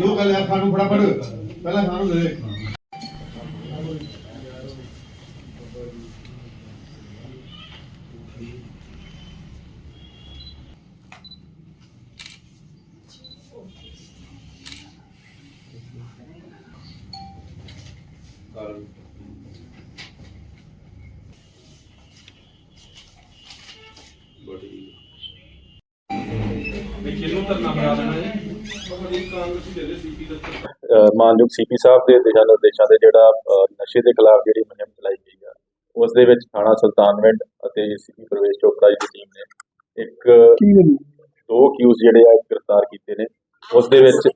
ਜੋ ਗੱਲ ਹੈ ਖਾਣੂ ਫਟਾਫਟ ਪਹਿਲਾਂ ਸਾਨੂੰ ਦੇ ਦੇ। ਮਾਨਯੋਗ ਸੀਪੀ ਸਾਹਿਬ ਦੇ ਦਿਸ਼ਾ ਨਿਰਦੇਸ਼ਾਂ ਦੇ ਜਿਹੜਾ ਨਸ਼ੇ ਦੇ ਖਿਲਾਫ ਜਿਹੜੀ ਮੁਹਿੰਮ ਚਲਾਈ ਗਈ ਆ ਉਸ ਦੇ ਵਿੱਚ ਥਾਣਾ ਸੁਲਤਾਨਵਿੰਡ ਅਤੇ ਸੀਪੀ ਪ੍ਰਵੇਸ਼ ਚੋਪੜਾ ਦੀ ਟੀਮ ਨੇ ਇੱਕ ਦੋ ਕਿਊਜ਼ ਜਿਹੜੇ ਆ ਗ੍ਰਿਫਤਾਰ ਕੀਤੇ ਨੇ। ਉਸ ਦੇ ਵਿੱਚ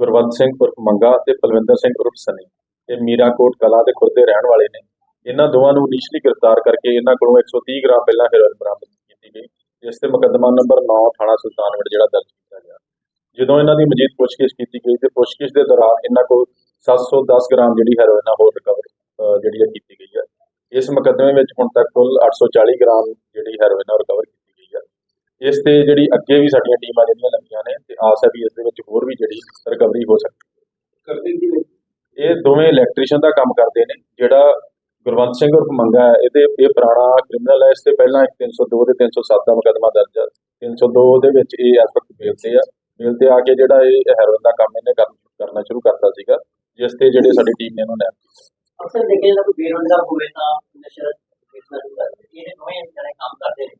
ਗੁਰਵੰਤ ਸਿੰਘ ਉਰਫ ਮੰਗਾ ਤੇ ਪਲਵਿੰਦਰ ਸਿੰਘ ਉਰਫ ਸਨੀ। ਇਹ ਮੀਰਾਕੋਟ ਕਲਾ ਦੇ ਖੁਰਦ ਦੇ ਰਹਿਣ ਵਾਲੇ ਨੇ। ਇਹਨਾਂ ਦੋਵਾਂ ਨੂੰ ਇਨੀਸ਼ੀਅਲੀ ਗ੍ਰਿਫਤਾਰ ਕਰਕੇ ਇਹਨਾਂ ਕੋਲੋਂ 130 ਗ੍ਰਾਮ ਪਹਿਲਾਂ ਹੈਰੋਇਨ ਬਰਾਮਦ ਕੀਤੀ ਗਈ। ਜਿਸ ਤੇ ਮੁਕੱਦਮਾ ਨੰਬਰ 9 ਥਾਣਾ ਸੁਲਤਾਨਵਿੰਡ ਜਿਹੜਾ ਦਰਜ ਜਦੋਂ ਇਹਨਾਂ ਦੀ ਮਜੀਦ ਪੁੱਛਗਿੱਛ ਕੀਤੀ ਗਈ ਤੇ ਪੁੱਛਗਿੱਛ ਦੇ ਦੌਰਾਨ ਇਹਨਾਂ ਕੋਲ 710 ਗ੍ਰਾਮ ਜਿਹੜੀ ਹੈਰੋਇਨ ਹੋਰ ਰਿਕਵਰ ਜਿਹੜੀ ਆ ਕੀਤੀ ਗਈ ਹੈ। ਇਸ ਮੁਕੱਦਮੇ ਵਿੱਚ ਹੁਣ ਤੱਕ ਕੁੱਲ 840 ਗ੍ਰਾਮ ਜਿਹੜੀ ਹੈਰੋਇਨ ਰਿਕਵਰ ਕੀਤੀ ਗਈ ਹੈ। ਇਸ ਤੇ ਜਿਹੜੀ ਅੱਗੇ ਵੀ ਸਾਡੀਆਂ ਟੀਮਾਂ ਜਿਹੜੀਆਂ ਲੱਗੀਆਂ ਨੇ ਤੇ ਆਸ ਹੈ ਵੀ ਇਸ ਦੇ ਵਿੱਚ ਹੋਰ ਵੀ ਜਿਹੜੀ ਰਿਕਵਰੀ ਹੋ ਸਕਦੀ ਕਰਦੇ ਕੀ ਨੇ? ਇਹ ਦੋਵੇਂ ਇਲੈਕਟ੍ਰੀਸ਼ੀਅਨ ਦਾ ਕੰਮ ਕਰਦੇ ਨੇ ਜਿਹੜਾ ਗੁਰਵੰਤ ਸਿੰਘ ਉਰਫ ਮੰਗਾ ਹੈ। ਇਹਦੇ ਇਹ ਪੁਰਾਣਾ ਕ੍ਰਿਮੀਨਲ ਹੈ। ਇਸ ਤੇ ਪਹਿਲਾਂ ਇੱਕ 302 ਤੇ 307 ਦਾ ਮੁਕੱਦਮਾ ਦਰਜ ਹੈ। 302 ਦੇ ਵਿੱਚ ਇਹ ਇਸ ਵਕਤ ਬੇਲ ਤੇ ਆ। ਬੇਲ ਤੇ ਆ ਕੇ ਜਿਹੜਾ ਇਹ ਹੈਰੋਇਨ ਦਾ ਕੰਮ ਇਹਨੇ ਕਰਨ- ਸ਼ੁਰੂ ਕਰਤਾ ਸੀਗਾ ਜਿਸ ਤੇ ਜਿਹੜੇ ਸਾਡੀ ਟੀਮ ਨੇ ਇਹਨੂੰ ਨੈਪ ਅਕਸਰ ਦੇਖਿਆ ਜਾਂਦਾ ਕੋਈ ਬੇਰੋਜ਼ਗਾਰ ਹੋਵੇ ਤਾਂ ਨਸ਼ਾ ਵੇਚਣਾ ਸ਼ੁਰੂ ਕਰ ਦਿੰਦੇ। ਇਹ ਦੋਵੇਂ ਜਣੇ ਕੰਮ ਕਰਦੇ ਨੇ।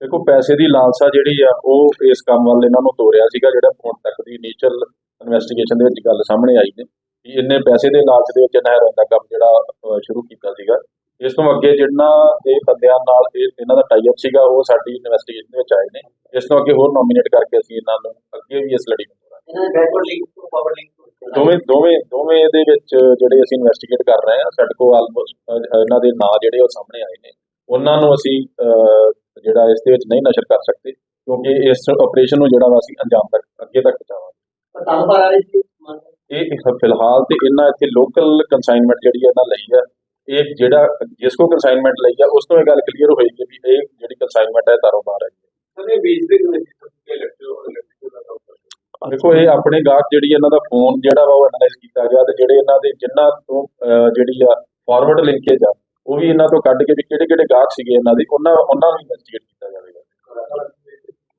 ਦੇਖੋ ਪੈਸੇ ਦੀ ਲਾਲਸਾ ਜਿਹੜੀ ਆ ਉਹ ਇਸ ਕੰਮ ਵੱਲ ਇਹਨਾਂ ਨੂੰ ਤੋਰਿਆ ਸੀਗਾ ਜਿਹੜਾ ਹੁਣ ਤੱਕ ਦੀ ਇਨੀਸ਼ੀਅਲ ਇਨਵੈਸਟੀਗੇਸ਼ਨ ਦੇ ਵਿੱਚ ਗੱਲ ਸਾਹਮਣੇ ਆਈ ਨੇ ਕਿ ਇੰਨੇ ਪੈਸੇ ਦੇ ਲਾਲਚ ਦੇ ਵਿੱਚ ਇਹਨਾਂ ਹੈਰੋਇਨ ਦਾ ਕੰਮ ਜਿਹੜਾ ਸ਼ੁਰੂ ਕੀਤਾ ਸੀਗਾ। ਇਸ ਤੋਂ ਅੱਗੇ ਜਿਹਨਾਂ ਇਹ ਬੰਦਿਆਂ ਨਾਲ ਇਹ ਇਹਨਾਂ ਦਾ ਟਾਈ ਅਪ ਸੀਗਾ ਉਹ ਸਾਡੀ ਇਨਵੈਸਟੀਗੇਸ਼ਨ ਦੇ ਵਿੱਚ ਆਏ ਨੇ। ਇਸ ਤੋਂ ਅੱਗੇ ਹੋਰ ਨੋਮੀਨੇਟ ਕਰਕੇ ਅਸੀਂ ਇਹਨਾਂ ਨੂੰ ਅੱਗੇ ਵੀ ਇਸ ਲੜੀ ਨੂੰ ਤੋਰਾਂਗੇ। ਇਹਨਾਂ ਦੇ ਬੈਕਵਰਡ ਲਿੰਕ ਤੋਂ ਫਾਰਵਰਡ ਲਿੰਕ ਦੋਵੇਂ ਦੋਵੇਂ ਦੋਵੇਂ ਇਹਦੇ ਵਿੱਚ ਜਿਹੜੇ ਅਸੀਂ ਇਨਵੈਸਟੀਗੇਟ ਕਰ ਰਹੇ ਹਾਂ ਸਾਡੇ ਕੋਲ ਆਲਮੋਸਟ ਇਹਨਾਂ ਦੇ ਨਾਂ ਜਿਹੜੇ ਉਹ ਸਾਹਮਣੇ ਆਏ ਨੇ। ਉਹਨਾਂ ਨੂੰ ਅਸੀਂ ਜਿਹੜਾ ਇਸ ਦੇ ਵਿੱਚ ਨਹੀਂ ਨਸ਼ਰ ਕਰ ਸਕਦੇ ਕਿਉਂਕਿ ਇਸ ਆਪਰੇਸ਼ਨ ਨੂੰ ਜਿਹੜਾ ਵਾ ਅਸੀਂ ਅੰਜਾਮ ਤੱਕ ਅੱਗੇ ਤੱਕ ਪਹੁੰਚਾਵਾਂਗੇ। ਇਹ ਫਿਲਹਾਲ ਤੇ ਇਹਨਾਂ ਇੱਥੇ ਲੋਕਲ ਕੰਸਾਈਨਮੈਂਟ ਜਿਹੜੀ ਇਹਨਾਂ ਲਈ ਆ ਇਹ ਜਿਹੜਾ ਜਿਸ ਕੋ ਕੰਸਾਈਨਮੈਂਟ ਲਈ ਆ ਉਸ ਤੋਂ ਇਹ ਗੱਲ ਕਲੀਅਰ ਹੋਏਗੀ ਵੀ ਇਹ ਜਿਹੜੀ ਕੰਸਾਈਨਮੈਂਟ ਹੈ ਹੈ ਵੇਚਦੇ ਕਿਵੇਂ ਦਾ ਕੰਮ ਕਰਦੇ ਦੇਖੋ ਇਹ ਆਪਣੇ ਗਾਹਕ ਜਿਹੜੀ ਇਹਨਾਂ ਦਾ ਫੋਨ ਜਿਹੜਾ ਵਾ ਉਹ ਐਨਾਲਾਈਜ਼ ਕੀਤਾ ਗਿਆ ਤੇ ਜਿਹੜੇ ਇਹਨਾਂ ਦੇ ਜਿਨ੍ਹਾਂ ਤੋਂ ਜਿਹੜੀ ਆ ਫਾਰਵਰਡ ਲਿੰਕੇਜ ਆ ਉਹ ਵੀ ਇਹਨਾਂ ਤੋਂ ਕੱਢ ਕੇ ਵੀ ਕਿਹੜੇ ਕਿਹੜੇ ਗਾਹਕ ਸੀਗੇ ਇਹਨਾਂ ਦੇ ਉਹਨਾਂ ਉਹਨਾਂ ਨੂੰ ਇਨਵੈਸਟੀਗੇਟ ਕੀਤਾ ਜਾਵੇਗਾ।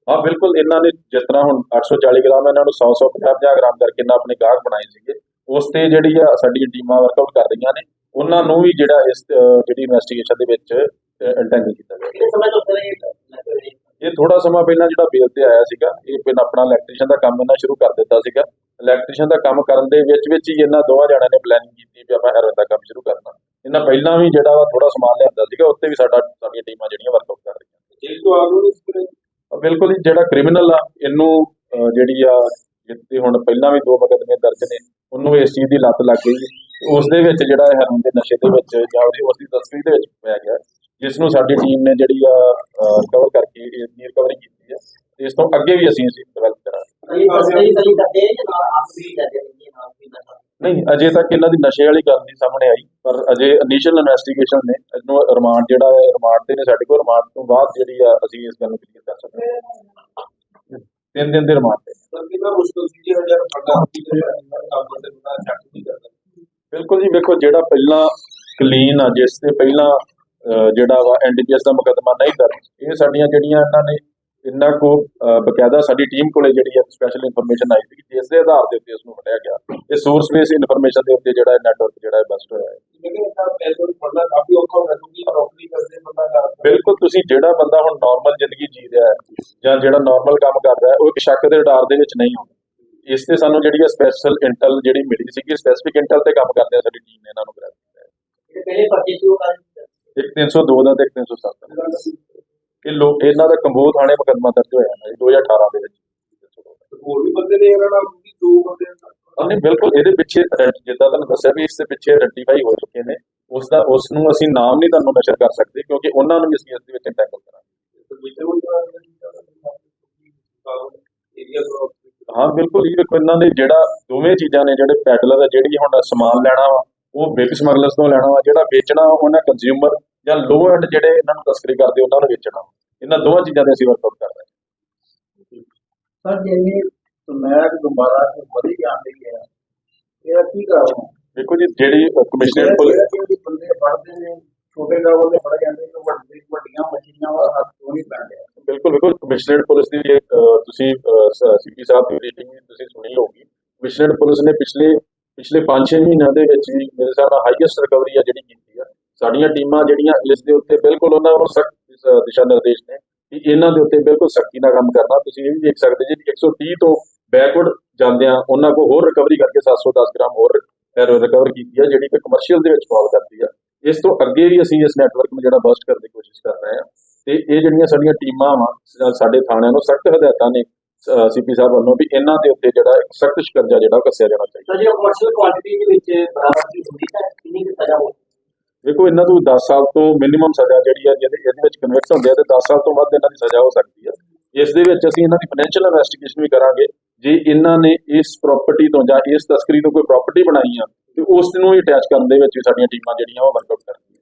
ਹਾਂ ਬਿਲਕੁਲ ਇਹਨਾਂ ਨੇ ਜਿਸ ਤਰ੍ਹਾਂ ਹੁਣ 840 ਗ੍ਰਾਮ ਇਹਨਾਂ ਨੂੰ 100 100 50 ਗ੍ਰਾਮ ਕਰਕੇ ਇਹਨਾਂ ਆਪਣੇ ਗਾਹਕ ਬਣਾਏ ਸੀਗੇ ਉਸ ਤੇ ਜਿਹੜੀ ਆ ਸਾਡੀ ਟੀਮਾਂ ਵਰਕਆਊਟ ਕਰ ਰਹੀਆਂ ਨੇ ਉਹਨਾਂ ਨੂੰ ਵੀ ਜਿਹੜਾ ਇਸ ਜਿਹੜੀ ਇਨਵੈਸਟੀਗੇਸ਼ਨ ਦੇ ਵਿੱਚ ਇੰਟੈਂਡ ਕੀਤਾ ਹੋਏ ਇਹ ਥੋੜਾ ਸਮਾਂ ਪਹਿਲਾਂ ਜਿਹੜਾ ਬੇਲ ਤੇ ਆਇਆ ਸੀਗਾ ਇਹ ਪਹਿਲਾਂ ਆਪਣਾ ਇਲੈਕਟ੍ਰੀਸ਼ੀਅਨ ਦਾ ਕੰਮ ਇਹਨਾਂ ਸ਼ੁਰੂ ਕਰ ਦਿੱਤਾ ਸੀਗਾ। ਇਲੈਕਟ੍ਰੀਸ਼ੀਅਨ ਦਾ ਕੰਮ ਕਰਨ ਦੇ ਵਿੱਚ ਵਿੱਚ ਹੀ ਇਹਨਾਂ ਦੋਵਾਂ ਜਣਿਆਂ ਨੇ ਪਲੈਨਿੰਗ ਕੀਤੀ ਵੀ ਆਪਾਂ ਹੈਰੋਇਨ ਦਾ ਕੰਮ ਸ਼ੁਰੂ ਕਰਨਾ। ਇਹਨਾਂ ਪਹਿਲਾਂ ਵੀ ਜਿਹੜਾ ਵਾ ਥੋੜਾ ਸਮਾਨ ਲਿਆਂਦਾ ਸੀਗਾ ਉੱਤੇ ਵੀ ਸਾਡਾ ਸਾਡੀਆਂ ਟੀਮਾਂ ਜਿਹੜੀਆਂ ਵਰਕਆਊਟ ਕਰ ਰਹੀਆਂ। ਤੋਂ ਆਗੂ ਅਹ ਬਿਲਕੁਲ ਹੀ ਜਿਹੜਾ ਕ੍ਰਿਮੀਨਲ ਆ ਇਹਨੂੰ ਜਿਹੜੀ ਆ ਜਿੱਤੇ ਹੁਣ ਪਹਿਲਾਂ ਵੀ ਦੋ ਮੁਕੱਦਮੇ ਦਰਜ ਨੇ ਉਹਨੂੰ ਇਸ ਚੀਜ਼ ਦੀ ਲੱਤ ਲੱਗ ਗਈ ਉਸ ਦੇ ਵਿੱਚ ਜਿਹੜਾ ਇਹ ਹੈਰੋਇਨ ਦੇ ਨਸ਼ੇ ਦੇ ਵਿੱਚ ਜਾਂ ਉਹਦੀ ਉਸ ਦੀ ਤਸਕਰੀ ਦੇ ਵਿੱਚ ਪੈ ਗਿਆ ਜਿਸ ਨੂੰ ਸਾਡੀ ਟੀਮ ਨੇ ਜਿਹੜੀ ਆ ਰਿਕਵਰ ਕਰਕੇ ਇਸ ਦੀ ਰਿਕਵਰੀ ਕੀਤੀ ਹੈ ਤੇ ਇਸ ਤੋਂ ਅੱਗੇ ਵੀ ਅਸੀਂ ਇਸ ਡਿਵੈਲਪ ਕਰਾਂਗੇ। ਨਹੀਂ ਅਜੇ ਤੱਕ ਇਹਨਾਂ ਦੀ ਨਸ਼ੇ ਵਾਲੀ ਗੱਲ ਨਹੀਂ ਸਾਹਮਣੇ ਆਈ ਪਰ ਅਜੇ ਇਨੀਸ਼ੀਅਲ ਇਨਵੈਸਟੀਗੇਸ਼ਨ ਨੇ ਇਹਨੂੰ ਰਿਮਾਂਡ ਜਿਹੜਾ ਹੈ ਰਿਮਾਂਡ ਤੇ ਨੇ ਸਾਡੇ ਕੋਲ ਰਿਮਾਂਡ ਤੋਂ ਬਾਅਦ ਜਿਹੜੀ ਆ ਅਸੀਂ ਇਸ ਗੱਲ ਨੂੰ ਕਲੀਅਰ ਕਰ ਸਕਦੇ ਹਾਂ। ਤਿੰਨ ਦਿਨ ਦੇ ਰਿਮਾਂਡ ਤੇ। ਸਰ ਕਿੰਨਾ ਮੁਸ਼ਕਲ ਸੀ ਜੀ ਹਜ਼ਾਰ ਫੜਾ ਕੀ ਕੰਮ ਤੇ ਬਣਾ ਚੱਕ ਬਿਲਕੁਲ ਜੀ ਵੇਖੋ ਜਿਹੜਾ ਪਹਿਲਾਂ ਕਲੀਨ ਆ ਜਿਸ ਤੇ ਪਹਿਲਾਂ ਜਿਹੜਾ ਵਾ ਐਨਡੀਪੀਐਸ ਦਾ ਮੁਕੱਦਮਾ ਨਹੀਂ ਦਰਜ ਇਹ ਸਾਡੀਆਂ ਜਿਹੜੀਆਂ ਇਹਨਾਂ ਨੇ ਇਹਨਾਂ ਕੋ ਬਕਾਇਦਾ ਸਾਡੀ ਟੀਮ ਕੋਲੇ ਜਿਹੜੀ ਹੈ ਸਪੈਸ਼ਲ ਇਨਫੋਰਮੇਸ਼ਨ ਆਈ ਸੀ ਜਿਸ ਦੇ ਆਧਾਰ ਦੇ ਉੱਤੇ ਉਸ ਨੂੰ ਹਟਾਇਆ ਗਿਆ। ਇਹ ਸੋਰਸ ਬੇਸ ਇਨਫੋਰਮੇਸ਼ਨ ਦੇ ਉੱਤੇ ਜਿਹੜਾ ਨੈਟਵਰਕ ਜਿਹੜਾ ਹੈ ਬਸਟ ਹੋਇਆ ਹੈ। ਹੁੰਦਾ ਬਿਲਕੁਲ ਤੁਸੀਂ ਜਿਹੜਾ ਬੰਦਾ ਹੁਣ ਨਾਰਮਲ ਜ਼ਿੰਦਗੀ ਜੀ ਰਿਹਾ ਹੈ ਜਾਂ ਜਿਹੜਾ ਨਾਰਮਲ ਕੰਮ ਕਰ ਰਿਹਾ ਹੈ ਉਹ ਇੱਕ ਸ਼ੱਕ ਦੇ ਡਰ ਦੇ ਵਿੱਚ ਨਹੀਂ ਆਉਂਦਾ। ਇਸ ਤੇ ਸਾਨੂੰ ਜਿਹੜੀ ਹੈ ਸਪੈਸ਼ਲ ਇੰਟੈਲ ਜਿਹੜੀ ਮਿਲੀ ਸੀਗੀ ਸਪੈਸਿਫਿਕ ਇੰਟੈਲ ਤੇ ਕੰਮ ਕਰਦੇ ਆ ਸਾਡੀ ਟੀਮ ਨੇ ਇਹਨਾਂ ਨੂੰ ਗ੍ਰਿਫਤਾਰ ਕੀਤਾ ਇਹ ਪਹਿਲੇ ਪਰਚੇ ਸ਼ੁਰੂ ਕਰ ਹੈ ਇੱਕ 302 ਦਾ ਤੇ ਇੱਕ 307 ਦਾ। ਇਹ ਲੋਕ ਇਹਨਾਂ ਦਾ ਕੰਬੋਹ ਥਾਣੇ ਮੁਕੱਦਮਾ ਦਰਜ ਹੋਇਆ ਹੈ 2018 ਦੇ ਵਿੱਚ। ਹੋਰ ਵੀ ਬੰਦੇ ਨੇ ਇਹਨਾਂ ਨਾਲ ਵੀ ਦੋ ਬੰਦੇ ਉਹਨੇ ਬਿਲਕੁਲ ਇਹਦੇ ਪਿੱਛੇ ਜਿੱਦਾਂ ਤੁਹਾਨੂੰ ਦੱਸਿਆ ਵੀ ਇਸ ਦੇ ਪਿੱਛੇ ਆਇਡੈਂਟੀਫਾਈ ਹੋ ਚੁੱਕੇ ਨੇ। ਉਸ ਦਾ ਉਸ ਨੂੰ ਅਸੀਂ ਨਾਮ ਨਹੀਂ ਤੁਹਾਨੂੰ ਨਸ਼ਰ ਕਰ ਸਕਦੇ ਕਿਉਂਕਿ ਉਹਨਾਂ ਨੂੰ ਵੀ ਅਸੀਂ ਇਸ ਦੇ ਵਿੱਚ ਇੰਟੈਂਗਲ ਕਰਾਂਗੇ। ਹਾਂ ਬਿਲਕੁਲ ਇਹ ਵੇਖੋ ਇਹਨਾਂ ਦੇ ਜਿਹੜਾ ਦੋਵੇਂ ਚੀਜ਼ਾਂ ਨੇ ਜਿਹੜੇ ਪੈਡਲਰ ਆ ਜਿਹੜੀ ਹੁਣ ਸਮਾਨ ਲੈਣਾ ਵਾ ਉਹ ਬਿਗ ਸਮਗਲਰਸ ਤੋਂ ਲੈਣਾ ਵਾ ਜਿਹੜਾ ਵੇਚਣਾ ਉਹਨਾਂ ਕੰਜ਼ਿਊਮਰ ਜਾਂ ਲੋ ਐਂਡ ਜਿਹੜੇ ਇਹਨਾਂ ਨੂੰ ਤਸਕਰੀ ਕਰਦੇ ਉਹਨਾਂ ਨੂੰ ਵੇਚਣਾ ਇਹਨਾਂ ਦੋਵਾਂ ਚੀਜ਼ਾਂ ਦੇ ਅਸੀਂ ਵਰਕਆਊਟ ਕਰ ਰਹੇ ਹਾਂ। ਸਰ ਜਿੰਨੀ ਸਮੈਕ ਦੁਬਾਰਾ ਤੋਂ ਵਧੀ ਜਾਂਦੀ ਹੈ ਇਹਦਾ ਕੀ ਕਾਰਨ ਹੈ ਦੇਖੋ ਜੀ ਜਿਹੜੀ ਕਮਿਸ਼ਨਰ ਜਿਹੜੇ ਬੰਦੇ ਫੜਦੇ ਨੇ ਛੋਟੇ ਲੈਵਲ ਦੇ ਫੜੇ ਜਾਂਦੇ ਨੇ ਵੱਡੀ ਵੱਡੀਆਂ ਮਸ਼ੀਨਾਂ ਵਾਲਾ ਹੱਥ ਤੋਂ ਨਹੀਂ ਪੈਂਦੇ? ਬਿਲਕੁਲ ਬਿਲਕੁਲ। ਕਮਿਸ਼ਨਰ ਪੁਲਿਸ ਦੀ ਇਹ, ਅਹ, ਤੁਸੀਂ ਸੀਪੀ ਸਾਹਿਬ ਦੀ ਮੀਟਿੰਗ ਵੀ ਤੁਸੀਂ ਸੁਣੀ ਹੋਊਗੀ। ਕਮਿਸ਼ਨਰ ਪੁਲਿਸ ਨੇ ਪਿਛਲੇ ਪਿਛਲੇ 5-6 ਮਹੀਨਿਆਂ ਦੇ ਵਿੱਚ ਵੀ ਮੇਰੇ ਹਿਸਾਬ ਨਾਲ ਹਾਈਐਸਟ ਰਿਕਵਰੀ ਆ ਜਿਹੜੀ ਕੀਤੀ ਆ। ਸਾਡੀਆਂ ਟੀਮਾਂ ਜਿਹੜੀਆਂ ਇਸ ਦੇ ਉੱਤੇ ਬਿਲਕੁਲ ਉਹਨਾਂ ਨੂੰ ਸਖਤ ਦਿਸ਼ਾ ਨਿਰਦੇਸ਼ ਨੇ ਕਿ ਇਹਨਾਂ ਦੇ ਉੱਤੇ ਬਿਲਕੁਲ ਸਖਤੀ ਨਾਲ ਕੰਮ ਕਰਨਾ। ਤੁਸੀਂ ਇਹ ਵੀ ਦੇਖ ਸਕਦੇ ਜੀ ਕਿ 130 ਤੋਂ ਬੈਕਵਰਡ ਜਾਂਦਿਆਂ ਉਹਨਾਂ ਕੋਲ ਹੋਰ ਰਿਕਵਰੀ ਕਰਕੇ 710 ਗ੍ਰਾਮ ਹੋਰ ਰਿਕਵਰ ਕੀਤੀ ਆ ਜਿਹੜੀ ਕਿ ਕਮਰਸ਼ੀਅਲ ਦੇ ਵਿੱਚ ਫਾਲ ਕਰਦੀ ਆ। ਇਸ ਤੋਂ ਅੱਗੇ ਵੀ ਅਸੀਂ ਇਸ ਨੈਟਵਰਕ ਨੂੰ ਜਿਹੜਾ ਬਸਟ ਕਰਨ ਦੀ ਕੋਸ਼ਿਸ਼ ਕਰ ਰਹੇ ਹਾਂ ਤੇ ਇਹ ਜਿਹੜੀਆਂ ਸਾਡੀਆਂ ਟੀਮਾਂ ਵਾ ਸਾਡੇ ਥਾਣਿਆਂ ਨੂੰ ਸਖਤ ਹਦਾਇਤਾਂ ਨੇ ਸੀਪੀ ਸਾਹਿਬ ਵੱਲੋਂ ਵੀ ਇਹਨਾਂ ਦੇ ਉੱਤੇ ਜਿਹੜਾ ਇੱਕ ਸਖਤ ਸ਼ਿਕੰਜਾ ਜਿਹੜਾ ਕੱਸਿਆ ਜਾਣਾ ਚਾਹੀਦਾ। ਤਾਂ ਜੇ ਕਮਰਸ਼ੀਅਲ ਕੁਆਂਟੀਟੀ ਦੇ ਵਿੱਚ ਬਰਾਬਰ ਦੀ ਹੁੰਦੀ ਤਾਂ ਕਿੰਨੀ ਕੁ ਸਜ਼ਾ ਹੋ ਦੇਖੋ ਇਹਨਾਂ ਨੂੰ 10 ਸਾਲ ਤੋਂ ਮਿਨੀਮਮ ਸਜ਼ਾ ਜਿਹੜੀ ਹੈ ਜਿਹਦੇ ਇਹਦੇ ਵਿੱਚ ਕਨਵਿਕਟ ਹੁੰਦੇ ਆ ਤੇ 10 ਸਾਲ ਤੋਂ ਵੱਧ ਇਹਨਾਂ ਦੀ ਸਜ਼ਾ ਹੋ ਸਕਦੀ ਹੈ। ਇਸ ਦੇ ਵਿੱਚ ਅਸੀਂ ਇਹਨਾਂ ਦੀ ਫਾਈਨੈਂਸ਼ੀਅਲ ਇਨਵੈਸਟੀਗੇਸ਼ਨ ਵੀ ਕਰਾਂਗੇ। ਜੇ ਇਹਨਾਂ ਨੇ ਇਸ ਪ੍ਰਾਪਰਟੀ ਤੋਂ ਜਾਂ ਇਸ ਤਸਕਰੀ ਤੋਂ ਕੋਈ ਪ੍ਰਾਪਰਟੀ ਬਣਾਈ ਆ ਤੇ ਉਸ ਨੂੰ ਹੀ ਅਟੈਚ ਕਰਨ ਦੇ ਵਿੱਚ ਵੀ ਸਾਡੀਆਂ ਟੀਮਾਂ ਜਿਹੜੀਆਂ ਉਹ ਵਰਕਆਊਟ ਕਰਨਗੀਆਂ।